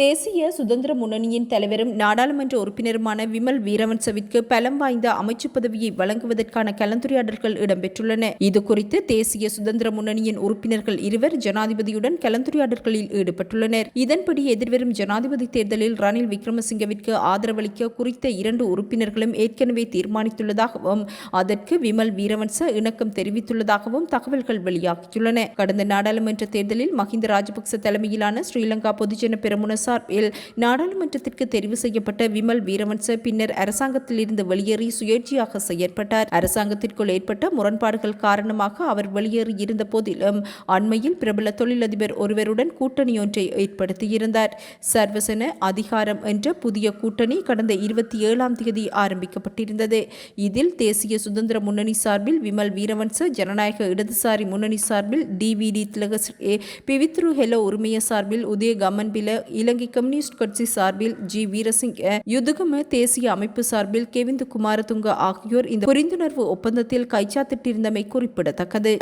தேசிய சுதந்திர முன்னணியின் தலைவரும் நாடாளுமன்ற உறுப்பினருமான விமல் வீரவன்சவிற்கு பலம் வாய்ந்த அமைச்சு பதவியை வழங்குவதற்கான கலந்துரையாடல்கள் இடம்பெற்றுள்ளன. இதுகுறித்து தேசிய சுதந்திர முன்னணியின் உறுப்பினர்கள் இருவர் ஜனாதிபதியுடன் கலந்துரையாடல்களில் ஈடுபட்டுள்ளனர். இதன்படி எதிர்வரும் ஜனாதிபதி தேர்தலில் ரணில் விக்ரமசிங்கவிற்கு ஆதரவளிக்க குறித்த இரண்டு உறுப்பினர்களும் ஏற்கனவே தீர்மானித்துள்ளதாகவும் அதற்கு விமல் வீரவன்ச இணக்கம் தெரிவித்துள்ளதாகவும் தகவல்கள் வெளியாகியுள்ளன. கடந்த நாடாளுமன்ற தேர்தலில் மஹிந்த ராஜபக்ச தலைமையிலான ஸ்ரீலங்கா பொதுஜன பெருமுன சார்பில் நாடாளுமன்றத்திற்கு தெரிவு செய்யப்பட்ட விமல் வீரவன்ச பின்னர் அரசாங்கத்தில் இருந்து வெளியேறி சுயேட்சையாக செயற்பட்டார். அரசாங்கத்திற்குள் ஏற்பட்ட முரண்பாடுகள் காரணமாக அவர் வெளியேறி இருந்த போதிலும் அண்மையில் பிரபல தொழிலதிபர் ஒருவருடன் கூட்டணியொன்றை ஏற்படுத்தியிருந்தார். சர்வசன அதிகாரம் என்ற புதிய கூட்டணி கடந்த இருபத்தி ஏழாம் தேதி ஆரம்பிக்கப்பட்டிருந்தது. இதில் தேசிய சுதந்திர முன்னணி சார்பில் விமல் வீரவன்ச ஜனநாயக இடதுசாரி முன்னணி சார்பில் டிவிடி திலகஸ்ரீ பிவித்ரு ஹெலோ உரிமைய சார்பில் உதய கமன்பில இலங்கை கம்யூனிஸ்ட் கட்சி சார்பில் ஜி. வீரசிங்க யுதுகம தேசிய அமைப்பு சார்பில் கெவிந்து குமாரதுங்க ஆகியோர் இந்த புரிந்துணர்வு ஒப்பந்தத்தில் கைச்சாத்திட்டிருந்தமை குறிப்பிடத்தக்கது.